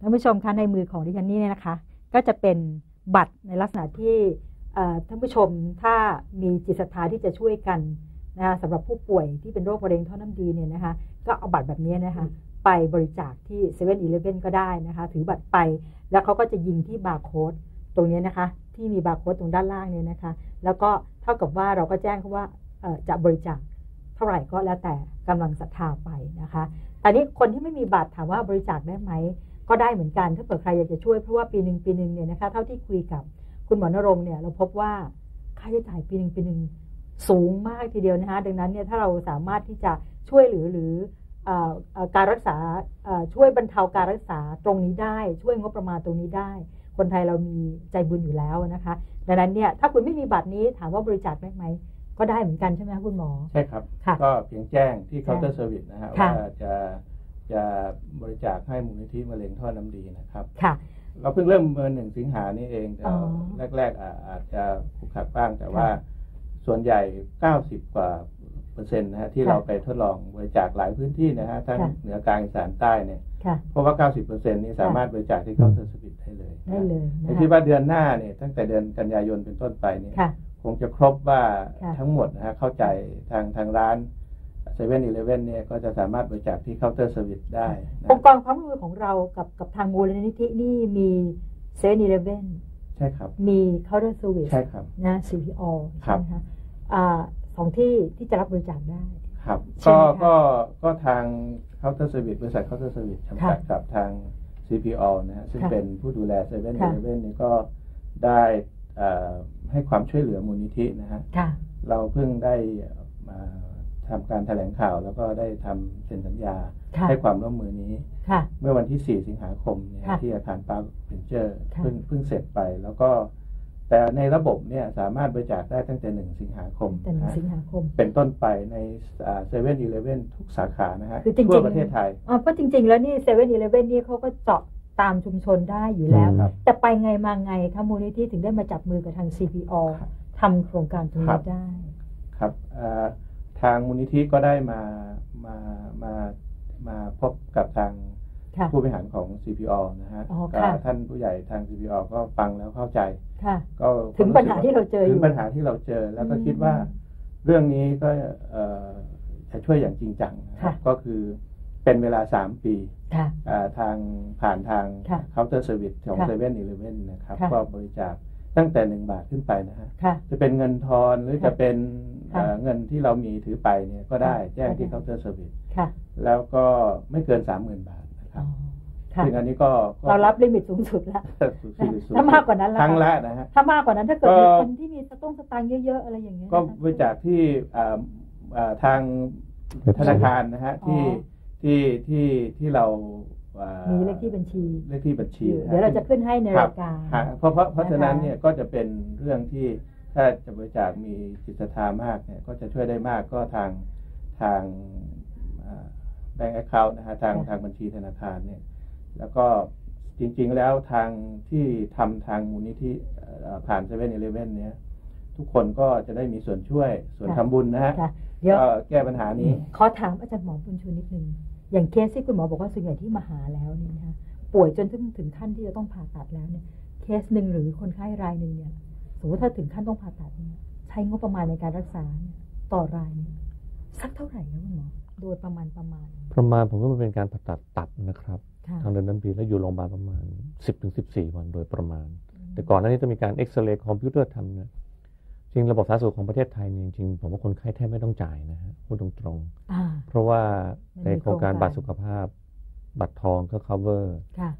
ท่านผู้ชมคะในมือของดิฉันนี่เนี่ยนะคะ ก็จะเป็นบัตรในลักษณะที่ท่านผู้ชมถ้ามีจิตศรัทธาที่จะช่วยกันนะคะสำหรับผู้ป่วยที่เป็นโรคมะเร็งท่อน้ำดีเนี่ยนะคะก็เอาบัตรแบบนี้นะคะไปบริจาคที่7 e เ e ่ e อก็ได้นะคะถือบัตรไปแล้วเขาก็จะยิงที่บาร์โค้ดตรงนี้นะคะที่มีบาร์โค้ดตรงด้านล่างเนี่ยนะคะ แล้วก็เท่ากับว่าเราก็แจ้งเขาว่าจะบริจาคเท่าไหร่ก็แล้วแต่กำลังศรัทธาไปนะคะแต่นี้คนที่ไม่มีบัตรถามว่าบริจาคได้ไหม ก็ได้เหมือนกัน ถ้าเผื่อใครอยากจะช่วยเพราะว่าปีหนึ่งปีหนึ่งเนี่ยนะคะเท่าที่คุยกับคุณหมอนรงค์เนี่ยเราพบว่าค่าใช้จ่ายปีหนึ่งปีหนึ่งสูงมากทีเดียวนะคะดังนั้นเนี่ยถ้าเราสามารถที่จะช่วยเหลือหรือเอ่อเอ่อการรักษาเอ่อช่วยบรรเทาการรักษาตรงนี้ได้ ช่วยงบประมาณตรงนี้ได้ คนไทยเรามีใจบุญอยู่แล้วนะคะ ดังนั้นเนี่ยถ้าคุณไม่มีบัตรนี้ถามว่าบริจาคได้ไหม ก็ได้เหมือนกันใช่ไหมคะคุณหมอ ใช่ครับค่ะก็เพียงแจ้งที่แจ้งเคาน์เตอร์เซอร์วิสนะฮะค่ะว่าจะ จะบริจาคให้มูลนิธิมะเร็งท่อน้ำดีนะครับค่ะเราเพิ่งเริ่มเมื่อหนึ่งสิงหานี่เองแต่อ๋อแรกๆอาอาจจะขุกขักบ้างแต่ว่าส่วนใหญ่ 90 กว่าเปอร์เซ็นต์นะฮะที่ค่ะเราไปทดลองบริจาคหลายพื้นที่นะฮะทั้งค่ะเหนือกลางอีสานใต้เนี่ยค่ะเพราะว่า 90เปอร์เซ็นต์นี่สามารถบริจาคที่เคาน์เตอร์เซอร์วิสได้เลยได้เลยในนะคิดคะว่าเดือนหน้าเนี่ยตั้งแต่เดือนกันยายนเป็นต้นไปเนี่ยค่ะคงจะครบว่าค่ะทั้งหมดนะฮะเข้าใจทางทางร้าน เซเว่นอีเลฟเว่นเนี่ยก็จะสามารถบริจาคที่เคาน์เตอร์เซอร์วิสได้นะองค์กรความร่วมมือของเรากับกับทางมูลนิธินี่มีเซนอีเลเว่นใช่ครับ มีเคาน์เตอร์เซอร์วิสใช่ครับนะ CPO ครัใช่บไหมคะอ่าสองที่ที่จะรับบริจาคได้ครับใช่ก็ไหมคะก็ก็ทางเคาน์เตอร์เซอร์วิสบริษัทเคาน์เตอร์เซอร์วิสจำกัดค่ะกับทาง CPO นะฮะซึ่งค่ะเป็นผู้ดูแลเซเว่นอีค่ะเลฟเว่นนี่ก็ได้เอ่อให้ความช่วยเหลือมูลนิธินะฮะค่ะเราเพิ่งได้มา ทำการแถลงข่าวแล้วก็ได้ทำเซ็นสัญญาค่ะให้ความร่วมมือนี้ค่ะเมื่อวันที่ 4 สิงหาคมเนี่ยค่ะที่อาคารปาร์คเพนเจอร์ค่ะเพิ่งเพิ่งเสร็จไปแล้วก็ แต่ในระบบเนี่ยสามารถบริจาคได้ตั้งแต่ 1 สิงหาคมแต่หนึ่งนะสิงหาคม เป็นต้นไปในเซเว่นอีเลฟเว่นทุกสาขานะฮะคือจริงๆทั่วประเทศไทยอ๋อเพราะจริง ๆ แล้วนี่เซเว่นอีเลฟเว่นนี่เขาก็เจาะตามชุมชนได้อยู่แล้วครับแต่ไปไงมาไงคะมูลนิธิถึงได้มาจับมือกับทาง CPO ครับทำโครงการตรงครันี้บได้ ครับเอ่อ ทางมูลนิธิก็ได้มามามามาพบกับทางค่ะผู้บริหารของ CPO นะฮะอ๋อก็ค่ะท่านผู้ใหญ่ทาง CPO ก็ฟังแล้วเข้าใจค่ะก็ถึงปัญหาที่เราเจออยู่ถึงปัญหาที่เราเจอ แล้วก็อืมคิดว่าเรื่องนี้ก็เอ่อจะช่วยอย่างจริงจังนะครับค่ะก็คือเป็นเวลา 3 ปีค่ะอ่าทางผ่านทางค่ะเคาน์เตอร์เซอร์วิสของค่ะเซเว่นอีเลฟเว่นนะครับค่ะก็บริจาคตั้งแต่ 1 บาทขึ้นไปนะฮะค่ะจะเป็นเงินทอนหรือจะเป็นค่ะ เอ่อเงินที่เรามีถือไปเนี่ยก็ได้ค่ะแจ้งที่ค่ะเคาน์เตอร์เซอร์วิสค่ะแล้วก็ไม่เกิน30,000บาทนะคอ๋รัอบค่ะซึ่งอันนี้ก็ก็เรารับลิมิตสูงสุดแล้วสุดๆสุดๆถ้ามากกว่านั้นล่ะครั้งละนะฮะถ้ามากกว่านั้นถ้าเกิดก็มีคนที่มีสตุ้งสตางค์เยอะๆอะไรอย่างเงี้ยก็นะคะบริจาคที่อ่าอ่าทางธนาคารนะฮะอ๋อที่ที่ที่ที่เราอ่ามีเลขที่บัญชี เลขที่บัญชีอยู่นฮเดี๋ยวเราจะขึ้นให้ในครายการฮะเพราะเพราะเพราะนะคะฉะนั้นเนี่ยก็จะเป็นเรื่องที่ ถ้าจะบริจาคมีจิตศรัทธามากเนี่ยก็จะช่วยได้มากก็ทางทางแบงก์แอคเคาท์นะฮะทางทางบัญชีธนาคารเนี่ยแล้วก็จริงๆแล้วทางที่ทำทางมูลนิธิเอ่อผ่านเซเว่นอีเลฟเว่นเนี่ยทุกคนก็จะได้มีส่วนช่วยส่วนค่ะทำบุญนะฮะค่ะเดี๋ยวก็แก้ปัญหานี้ ขอถามอาจารย์หมอบุญชูนิดนึง อย่างเคสที่คุณหมอบอกว่าส่วนใหญ่ที่มาหาแล้วเนี่ยนะคะป่วยจนถึงถึงขั้นที่จะต้องผ่าตัดแล้วเนี่ยเคสหนึ่งหรือคนไข้รายหนึ่งเนี่ยส มมติถ้าถึงขั้นต้องผ่าตัดเนี่ยใช้งบประมาณในการรักษาเนี่ยต่อรายเนี่ยสักเท่าไหร่นะคุณหมอโดยประมาณประมาณ ประมาณผมว่ามันเป็นการผ่าตัดตับนะครับค่ะทางเดินน้ำดีแล้วอยู่โรงพยาบาลประมาณ 10-14 วันโดยประมาณ แต่ก่อนหน้านี้จะมีการเอ็กซเรย์คอมพิวเตอร์ทำเนี่ยจริงระบบสาธารณสุขของประเทศไทยเนี่ยจริงๆผมว่าคนไข้แทบไม่ต้องจ่ายนะฮะพูดตรงอ่าๆเพราะว่ามันมีในโครงการโครงการบัตรสุขภาพ บัตรทองก็ cover ค่ะ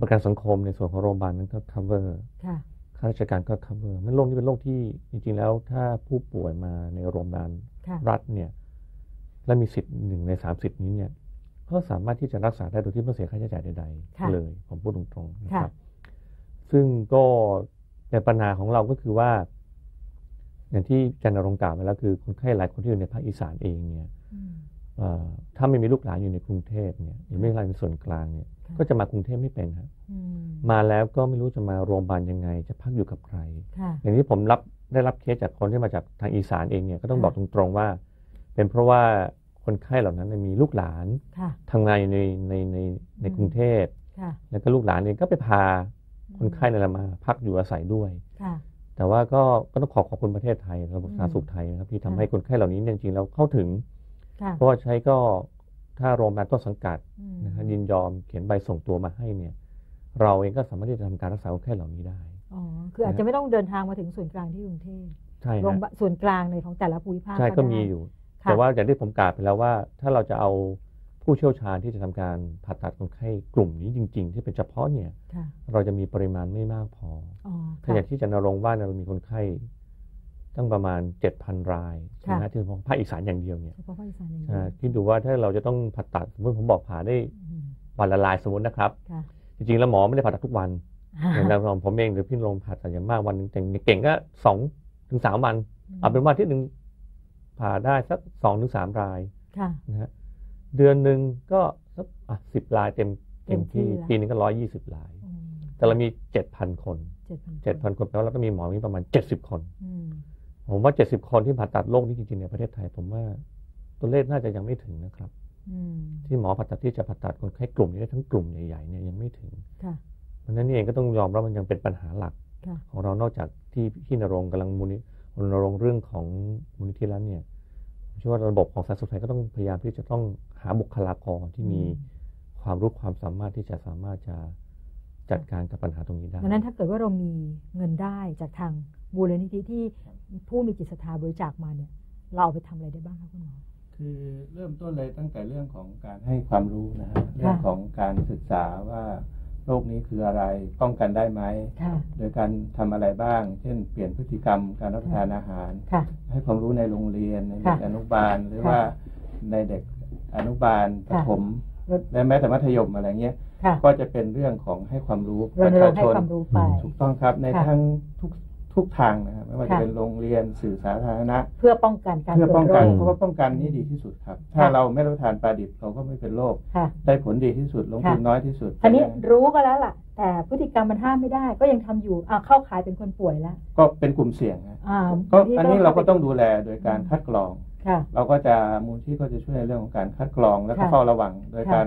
ประกันสังคมในส่วนของโรงพยาบาลนั้นก็ cover ค่ะ ข้าราชการก็ cover มันโรคนี้เป็นโรคที่จริง ๆ แล้ว ถ้าผู้ป่วยมาในโรงพยาบาลค่ะรัฐเนี่ยและมีสิทธิ์หนึ่งในสามสิทธิ์นี้เนี่ยก็สามารถที่จะรักษาได้โดยที่ไม่เสียค่าใช้จ่ายใดค่ะๆเลยผมพูดตรงๆนะคค่ะรับ ซึ่งก็ในปัญหาของเราก็คือว่า อย่างที่อาจันนรงค์กล่าวไปแล้วคือคนไข้หลายคนที่อยู่ในภาคอีสานเองเนี่ยอืมเอ่อ ถ้าไม่มีลูกหลานอยู่ในกรุงเทพเนี่ยหรือไม่มีใครในส่วนกลางเนี่ยค่ะก็จะมากรุงเทพไม่เป็นครับอืมมาแล้วก็ไม่รู้จะมาโรงพยาบาลยังไง จะพักอยู่กับใครค่ะอย่างที่ผมรับได้รับเคสจากคนที่มาจากทางอีสานเองเนี่ยก็ต้องค่ะบอกตรงๆว่า เป็นเพราะว่าคนไข้เหล่านั้นมีลูกหลานค่ะทำงานอยู่ในในในในอืมกรุงเทพค่ะแล้วก็ลูกหลานเองก็ไปพาคนไข้นั่นแหละมาพักอยู่อาศัยด้วยค่ะแต่ว่าก็ก็ต้องขอขอบคุณประเทศไทยระบบสาธารณสุขไทยนะครับที่ทำให้คนไข้เหล่านี้เนี่ยจริงๆเราเข้าถึงค่ะ เพราะว่าใช้ก็ถ้าโรงพยาบาลต้นสังกัดอืมนะครับยินยอมเขียนใบส่งตัวมาให้เนี่ย เราเองก็สามารถที่จะทำการรักษาคนไข้เหล่านี้ได้อ๋อคืออาจจะไม่ต้องเดินทางมาถึงส่วนกลางที่กรุงเทพใช่โรงพฮะยาบาลส่วนกลางในของแต่ละภูมิภาคใช่ก็ได้มีอยู่ค่ะแต่ว่าอย่างที่ผมกล่าวไปแล้วว่า ถ้าเราจะเอาผู้เชี่ยวชาญที่จะทำการผ่าตัดคนไข้กลุ่มนี้จริง ๆ ที่เป็นเฉพาะเนี่ยค่ะเราจะมีปริมาณไม่มากพออ๋อถ้าอย่างที่จันทรงค์ว่าเนี่ยเรามีคนไข้ ตั้งประมาณ 7,000 รายใช่ไหมค่ะฮะที่ของภาคอีสานอย่างเดียวเนี่ยเฉพาะภาคอีสานอย่างเดีอ่ายวคิดดูว่าถ้าเราจะต้องผ่าตัดสมมติผมบอกผ่าได้อืมวันละลายสมมตินะครับค่ะจริงๆ แล้วหมอไม่ได้ผ่าตัดทุกวันอย่างเราผมเองหรือพี่ลงผ่าตัดอย่างมากวันหนึงแต่เก่งก็สองถึงสามวันเอาเป็นว่าที่หนึ่งผ่าได้สักสองถึงสามรายค่ะนะฮะเดือนหนึ่งก็สักสิบรายเต็มเต็เต็มมที่ที่ละปีนึงก็ร้อยยี่สิบรายอืมแต่เรามีเจ็ดพันคนเจ็ดพันเจ็ดพันคนแปลว่าเราต้องมีหมอมีประมาณเจ็ดสิบคนอืม ผมว่าเจ็ดสิบคนที่ผ่าตัดโรคนี้จริงๆในประเทศไทย ผมว่าตัวเลขน่าจะยังไม่ถึงนะครับอืมที่หมอผ่าตัดที่จะผ่าตัดคนไข้กลุ่มนี้ได้ทั้งกลุ่มใหญ่ๆเนี่ยยังไม่ถึงค่ะเพราะฉะนั้นนี่เองก็ต้องยอมรับมันยังเป็นปัญหาหลักค่ะของเรานอกจากที่พี่นรงค์กำลังมูลนิรณรงค์เรื่องของมูลนิธิแล้วเนี่ยผมเชื่อว่าระบบของสาธารณสุขไทยก็ต้องพยายามที่จะต้องหาบุคลากรที่มีความรู้ความสามารถที่จะสามารถจะ จัดการกับปัญหาตรงนี้ได้ดังนั้นถ้าเกิดว่าเรามีเงินได้จากทางมูลนิธิที่ผู้มีจิตศรัทธาบริจาคมาเนี่ยเราเอาไปทำอะไรได้บ้างคะคุณหมอคือเริ่มต้นเลยตั้งแต่เรื่องของการให้ความรู้นะฮะเรื่องของการศึกษาว่าโรคนี้คืออะไรป้องกันได้ไหมค่ะโดยการทำอะไรบ้าง เช่น เปลี่ยนพฤติกรรมการรับประทานอาหารค่ะให้ความรู้ในโรงเรียนในเด็กค่ะอนุบาลหรือค่ะว่าในเด็กอนุบาลประค่ะถมลดและแม้แต่มัธยมอะไรเงี้ยค่ะ ก็จะเป็นเรื่องของให้ความรู้รประณรชางค์ให้ชนความรู้ไปถูกต้องครับในค่ะทั้งทุกทุกทางนะครับไม่ว่าจะค่ะเป็นโรงเรียนสื่อสาธารณะ เพื่อป้องกันการเพื่อเกิป้อดงโรกันคเพราะว่าป้องกันนี่ดีที่สุดครับ ถ้าค่ะเราไม่รับประทานปลาดิบเราก็ไม่เป็นโรคค่ะได้ผลดีที่สุดลงทุนค่ะน้อยที่สุดอันนี้รู้ก็แล้วล่ะ แต่พฤติกรรมมันห้ามไม่ได้ ก็ยังทำอยู่อ่าเข้าขายเป็นคนป่วยแล้ว ก็เป็นกลุ่มเสี่ยงนะอ่าก็อันนี้เราก็ต้องดูแลโดยการคัดกรองค่ะเราก็จะมูลที่ก็จะช่วยในเรื่องของการคัดกรองแล้วก็ค่ะเฝ้าระวัง โดยค่ะการ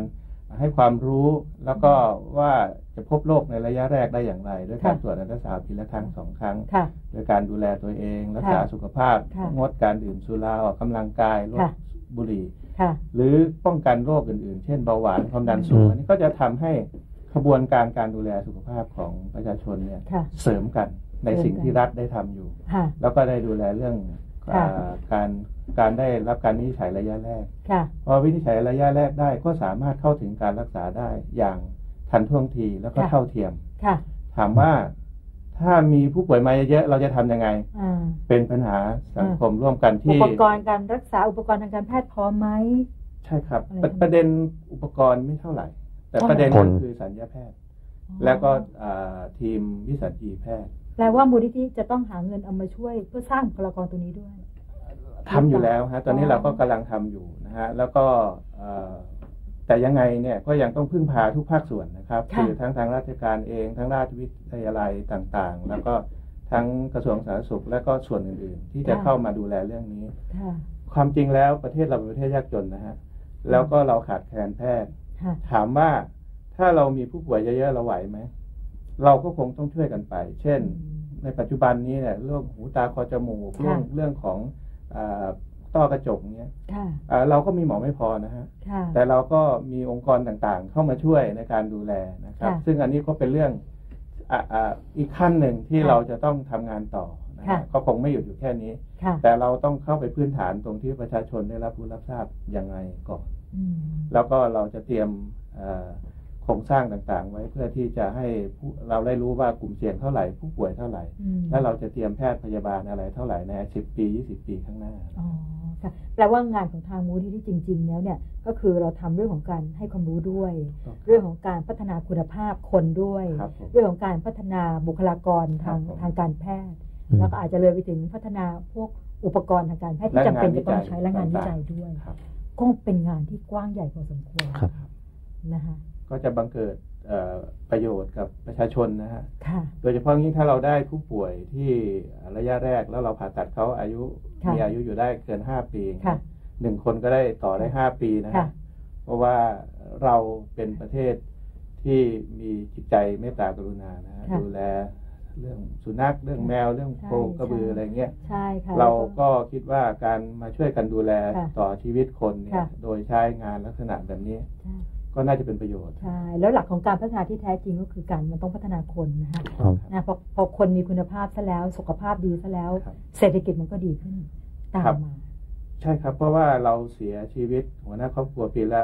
ให้ความรู้แล้วก็ว่าจะพบโรคในระยะแรกได้อย่างไร ด้วยการค่ะตรวจอันตราซาวด์ปีละครั้งสองครั้งค่ะโดยการดูแลตัวเอง รักษาค่ะสุขภาพค่ะงดการดื่มสุราออกกำลังกายลดค่ะบุหรี่ค่ะหรือป้องกันโรคอื่นๆ เช่นเบาหวานความดันสูงอืมอันนี้ก็จะทำให้ขบวนการการดูแลสุขภาพของประชาชนเนี่ยค่ะเสริมกันในเสริมกันสิ่งที่รัฐได้ทำอยู่ค่ะแล้วก็ได้ดูแลเรื่องค่ะอ่าการ การได้รับการวินิจฉัยระยะแรกค่ะพอวินิจฉัยระยะแรกได้ก็สามารถเข้าถึงการรักษาได้อย่างทันท่วงทีแล้วก็ค่ะเท่าเทียมค่ะ ถามว่าถ้ามีผู้ป่วยมาเยอะๆเราจะทำยังไงอ่าเป็นปัญหาสังคมร่วมกันอุที่ปกรณ์การรักษาอุปกรณ์ทางการแพทย์พร้อมไหมใช่ครับอะไรประทำประเด็นอุปกรณ์ไม่เท่าไหร่ แต่อ๋อประเด็นคนก็คือสัญญาแพทย์ แล้วก็อ่าทีมวิสัญญีแพทย์แปลว่ามูลนิธิจะต้องหาเงินเอามาช่วยเพื่อสร้างบุคลากรตรงนี้ด้วย ทำอยู่แล้วฮะตอนนี้อ๋อเราก็กำลังทำอยู่นะฮะแล้วก็เอ่อแต่ยังไงเนี่ยก็ยังต้องพึ่งพาทุกภาคส่วนนะครับค่ะคือทั้งทางราชการเองทั้งราชวิทยาลัยต่างๆ แล้วก็ทั้งกระทรวงสาธารณสุขและก็ส่วนอื่นๆ ที่จะเข้ามาดูแลเรื่องนี้ค่ะความจริงแล้วประเทศเราเป็นประเทศยากจนนะฮะแล้วก็เราขาดแคลนแพทย์ค่ะถามว่าถ้าเรามีผู้ป่วยเยอะๆเราไหวไหมเราก็คงต้องช่วยกันไป เช่น ในปัจจุบันนี้เนี่ยเรื่องหูตาคอจมูกเรื่องเรื่องของอา ต้อกระจกเนี้ยค่ะอ่าเราก็มีหมอไม่พอนะฮะค่ะแต่เราก็มีองค์กรต่างๆ เข้ามาช่วยในการดูแลนะครับค่ะซึ่งอันนี้ก็เป็นเรื่องอ่าอ่าอีกขั้นหนึ่งที่ค่ะเราจะต้องทำงานต่อนะค่ะฮะก็คงไม่หยุดอยู่แค่นี้ค่ะแต่เราต้องเข้าไปพื้นฐานตรงที่ประชาชนได้รับรู้รับทราบยังไงก่อนอืมแล้วก็เราจะเตรียมเอ่อ โครงสร้างต่างๆ ไว้เพื่อที่จะให้ผู้เราได้รู้ว่ากลุ่มเสี่ยงเท่าไหร่ผู้ป่วยเท่าไหร่อืมแล้วเราจะเตรียมแพทย์พยาบาลอะไรเท่าไหร่ใน10ปี20ปีข้างหน้าอ๋อค่ะแปลว่างานของทางมูลนิธิจริง ๆ แล้วเนี่ยก็คือเราทำเรื่องของการให้ความรู้ด้วยครับเรื่องของการพัฒนาคุณภาพคนด้วยครับผมเรื่องของการพัฒนาบุคลากรทางครับผมทางการแพทย์อืมแล้วก็อาจจะเลยไปถึงพัฒนาพวกอุปกรณ์ทางการแพทย์ที่จำเป็นจะต้องใช้และงานวิจัยด้วยครับก็เป็นงานที่กว้างใหญ่พอสมควรครับนะคะ ก็จะบังเกิดเอ่อประโยชน์กับประชาชนนะฮะค่ะโดยเฉพาะยิ่งถ้าเราได้ผู้ป่วยที่ระยะแรกแล้วเราผ่าตัดเขาอายุค่ะมีอายุอยู่ได้เกิน5ปีค่ะหนึ่งคนก็ได้ต่อได้5ปีนะค่ะฮะ เพราะว่าเราเป็นประเทศที่มีจิตใจเมตตากรุณานะฮะค่ะดูแลเรื่องสุนัขเรื่องแมวเรื่องโคใช่กระบือใช่อะไรเงี้ยใช่ค่ะเราแล้วก็คิดว่าการมาช่วยกันดูแลค่ะต่อชีวิตคนเนี่ยค่ะโดยใช้งานลักษณะแบบนี้ใช่ ก็น่าจะเป็นประโยชน์ ใช่ แล้วหลักของการพัฒนาที่แท้จริงก็คือการมันต้องพัฒนาคนนะคะครับนะพอพอคนมีคุณภาพซะแล้ว สุขภาพดีซะแล้วครับเศรษฐกิจมันก็ดีขึ้นตามครับมา ใช่ครับ เพราะว่าเราเสียชีวิตหัวหน้าครอบครัวปีละ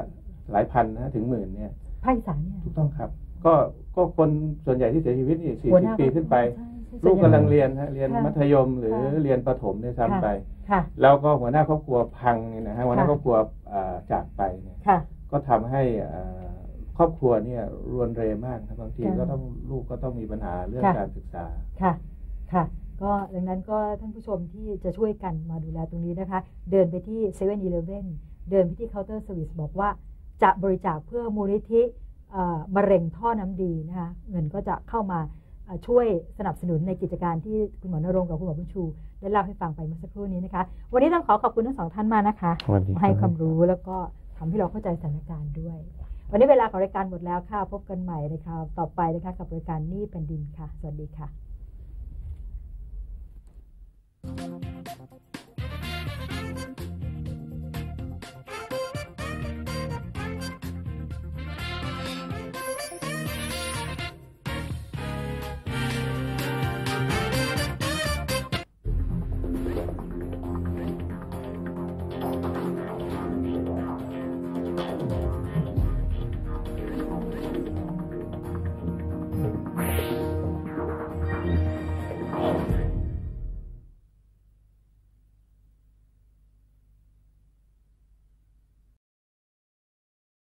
หลายพันนะถึงหมื่นเนี่ยภาคอีสานเนี่ยถูกต้องครับ ก็ก็คนส่วนใหญ่ที่เสียชีวิตนี่สี่หัวหสิบน้าปีขึ้นไปใช่ใช่ลูกกำลังส่วนใหญ่เรียนฮะเรียนค่ะมัธยมหรือค่ะเรียนประถมในซ้ำไปค่ะแล้วก็หัวหน้าครอบครัวพังเนี่ยนะฮะหัวหน้าค่ะครอบครัวอ่าจากไปเนี่ยค่ะ ก็ทำให้อ่าครอบครัวเนี่ยรวนเรมากนะบางทีค่ะก็ต้องลูกก็ต้องมีปัญหาเรื่องค่ะการศึกษาค่ะค่ะ ก็ดังนั้นก็ท่านผู้ชมที่จะช่วยกันมาดูแลตรงนี้นะคะ เดินไปที่7 e เ e ่ e อเดินไปที่เคาน์เตอร์สวิสบอกว่าจะบริจาคเพื่อมูลนิธิเอ่อมะเร็งท่อน้ำดีนะคะเงินก็จะเข้ามาเอ่อช่วยสนับสนุนในกิจการที่คุณหมอนรงค์กับคุณหมอบุญชูได้เล่าให้ฟังไปเมื่อสักครู่นี้นะคะ วันนี้ต้องขอขอบคุณทั้งสองท่านมากนะคะสวัสดีมาให้รับความรู้แล้วก็ ทำให้เราเข้าใจสถานการณ์ด้วย วันนี้เวลาของรายการหมดแล้วค่ะ พบกันใหม่ในคราวต่อไปนะคะกับรายการนี่แผ่นดินค่ะ สวัสดีค่ะ